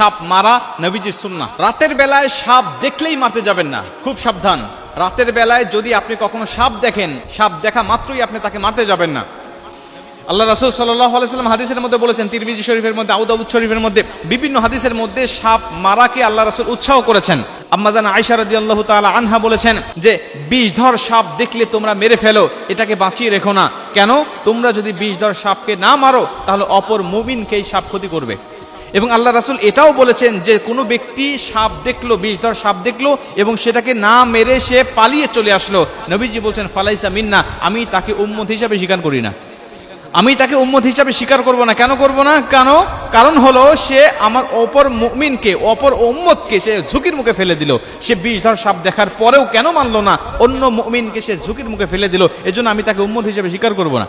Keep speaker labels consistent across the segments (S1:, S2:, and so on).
S1: সাপ মারা নবীজির সুন্না রাতের বেলায় সাপ দেখলেই মারতে যাবেন না। খুব সাবধান। রাতের বেলায় যদি আপনি কখনো সাপ দেখেন, সাপ দেখা মাত্রই আপনি তাকে মারতে যাবেন না। আল্লাহ রাসুল সাল্লাহ হাদিসের মধ্যে বলেছেন, তিরমিজি শরীফের মধ্যে, আউদাউদ শরীফের মধ্যে, বিভিন্ন হাদিসের মধ্যে সাপ মারাকে আল্লাহ রাসুল উৎসাহ করেছেন। আম্মাজান আয়সা আল্লাহ তালা আনহা বলেছেন যে বিষধর সাপ দেখলে তোমরা মেরে ফেলো, এটাকে বাঁচিয়ে রেখো না। কেন? তোমরা যদি বিষধর সাপকে না মারো, তাহলে অপর মুমিনকেই সাপ ক্ষতি করবে। এবং আল্লাহ রাসুল এটাও বলেছেন যে কোনো ব্যক্তি সাপ দেখল বিষধর সাপ দেখল এবং সেটাকে না মেরে সে পালিয়ে চলে আসলো। নবীজি বলছেন, ফালাইসা মিন্না, আমি তাকে উম্মত হিসাবে স্বীকার করি না। আমি তাকে উম্মত হিসাবে স্বীকার করব না। কেন করব না? কেন? কারণ হলো সে আমার অপর মুমিনকে, অপর উম্মতকে সে ঝুঁকির মুখে ফেলে দিল। সে বিষধর সাপ দেখার পরেও কেন মানলো না? অন্য মুমিনকে সে ঝুঁকির মুখে ফেলে দিল। এজন্য আমি তাকে উম্মত হিসাবে স্বীকার করব না।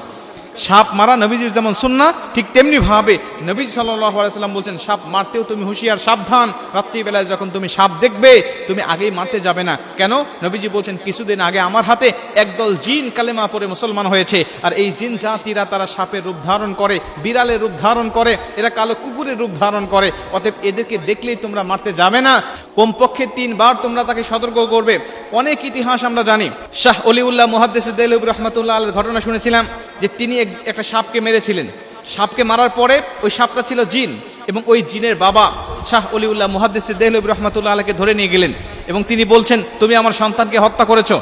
S1: সাপ মারা নবীজির যেমন সুন্না ঠিক তেমনি ভাবে নবী সাল্লাহ আলাইসাল্লাম বলছেন, সাপ মারতেও তুমি হুঁশিয়ার, সাবধান। রাত্রিবেলায় যখন তুমি সাপ দেখবে, তুমি আগেই মারতে যাবে না। কেন? নবীজি বলছেন, কিছুদিন আগে আমার হাতে একদল জিন কালেমা পরে মুসলমান হয়েছে, আর এই জিন জাতিরা তারা সাপের রূপ ধারণ করে, বিড়ালের রূপ ধারণ করে, এরা কালো কুকুরের রূপ ধারণ করে, অতএব এদেরকে দেখলেই তোমরা মারতে যাবে না। কমপক্ষে তিনবার তোমরা তাকে সতর্ক করবে। অনেক ইতিহাস আমরা জানি। শাহ অলিউল্লাহ মুহাদ্দেস দেলুব রহমতুল্লাহ আল ঘটনা শুনেছিলাম যে তিনি এক- একটা সাপকে মেরেছিলেন। সাপকে মারার পরে ওই সাপটা ছিল জিন এবং ওই জিনের বাবা শাহ অলিউল্লাহ মুহাদ্দেস দেহলুব রহমতুল্লাহ আলকে ধরে নিয়ে গেলেন এবং তিনি বলছেন, তুমি আমার সন্তানকে হত্যা করেছ।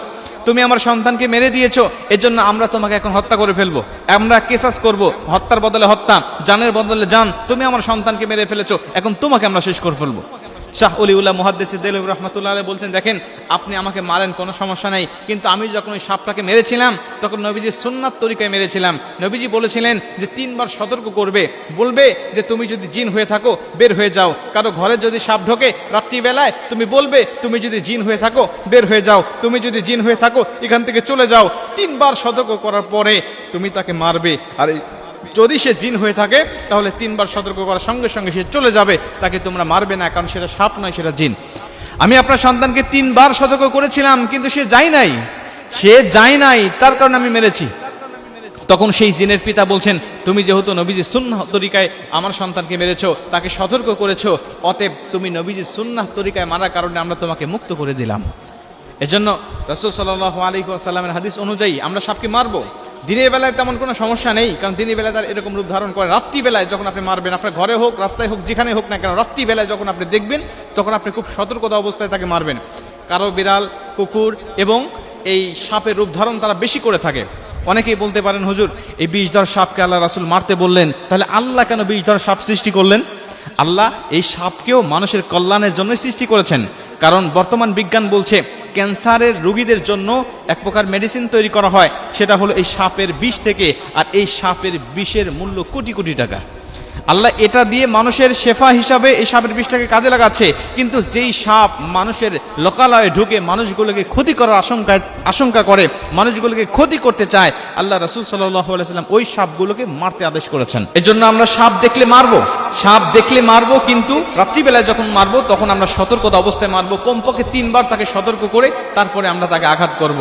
S1: তুমি আমার সন্তানকে মেরে দিয়েছ। এজন্য আমরা তোমাকে এখন হত্যা করে ফেলব। আমরা কেসাস করব। হত্যার বদলে হত্যা। জানের বদলে জান। তুমি আমার সন্তানকে মেরে ফেলেছো। এখন তোমাকে আমরা শেষ করে ফেলব। শাহ অলিউল্লাহ মুহাদ্দেস দেলুব রহমতুল্লাহ আলাই বলছেন, দেখেন, আপনি আমাকে মারেন, কোনো সমস্যা নেই। কিন্তু আমি যখন ওই সাপটাকে মেরেছিলাম, তখন নবীজি সুন্নাত তরিকায় মেরেছিলাম। নবীজি বলেছিলেন যে, তিনবার সতর্ক করবে। বলবে যে, তুমি যদি জিন হয়ে থাকো, বের হয়ে যাও। কারও ঘরে যদি সাপ ঢোকে রাত্রিবেলায়, তুমি বলবে, তুমি যদি জিন হয়ে থাকো, বের হয়ে যাও। তুমি যদি জিন হয়ে থাকো, এখান থেকে চলে যাও। তিনবার সতর্ক করার পরে তুমি তাকে মারবে। আর যদি সে জিন হয়ে থাকে, তাহলে তিনবার সতর্ক করার সঙ্গে সঙ্গে সে চলে যাবে। তাকে তোমরা মারবে না, কারণ সেটা সাপ নয়, সেটা জিন। আমি আপনার সন্তানকে তিনবার সতর্ক করেছিলাম, কিন্তু সে যায় নাই। সে যায় নাই, তার কারণে আমি মেরেছি। তখন সেই জিনের পিতা বলছেন, তুমি যেহেতু নবীজি সুন্নাহ তরিকায় আমার সন্তানকে মেরেছো, তাকে সতর্ক করেছ, অতএব তুমি নবীজি সুন্নাহ তরিকায় মারার কারণে আমরা তোমাকে মুক্ত করে দিলাম। এজন্য রসুল সাল্লাহ আলী সাল্লামের হাদিস অনুযায়ী আমরা সাপকে মারবো। দিনের বেলায় তেমন কোনো সমস্যা নেই, কারণ দিনের বেলায় তার এরকম রূপ ধারণ করে। রাত্রিবেলায় যখন আপনি মারবেন, আপনার ঘরে হোক, রাস্তায় হোক, যেখানে হোক না কেন, রাত্রিবেলায় যখন আপনি দেখবেন, তখন আপনি খুব সতর্কতা অবস্থায় তাকে মারবেন। কারও বিড়াল, কুকুর এবং এই সাপের রূপ ধারণ তারা বেশি করে থাকে। অনেকেই বলতে পারেন, হুজুর, এই বিষধর সাপকে আল্লাহ রাসুল মারতে বললেন, তাহলে আল্লাহ কেন বিষধর সাপ সৃষ্টি করলেন? আল্লাহ এই সাপকেও মানুষের কল্যাণের জন্য সৃষ্টি করেছেন। কারণ বর্তমান বিজ্ঞান বলছে ক্যান্সারের রোগীদের জন্য এক প্রকার মেডিসিন তৈরি করা হয়। সেটা হলো এই সাপের বিষ থেকে, আর এই সাপের বিষের মূল্য কোটি কোটি টাকা। আল্লাহ এটা দিয়ে মানুষের শেফা হিসাবে এই সাপের বিষটাকে কাজে লাগাচ্ছে। কিন্তু যেই সাপ মানুষের লোকালয়ে ঢুকে মানুষগুলোকে ক্ষতি করার আশঙ্কা আশঙ্কা করে, মানুষগুলোকে ক্ষতি করতে চায়, আল্লাহ রসুল সাল্লাম ওই সাপগুলোকে মারতে আদেশ করেছেন। এজন্য আমরা সাপ দেখলে মারবো। সাপ দেখলে মারবো, কিন্তু রাত্রিবেলায় যখন মারবো, তখন আমরা সতর্কতা অবস্থায় মারবো। কমপক্ষে তিনবার তাকে সতর্ক করে তারপরে আমরা তাকে আঘাত করব।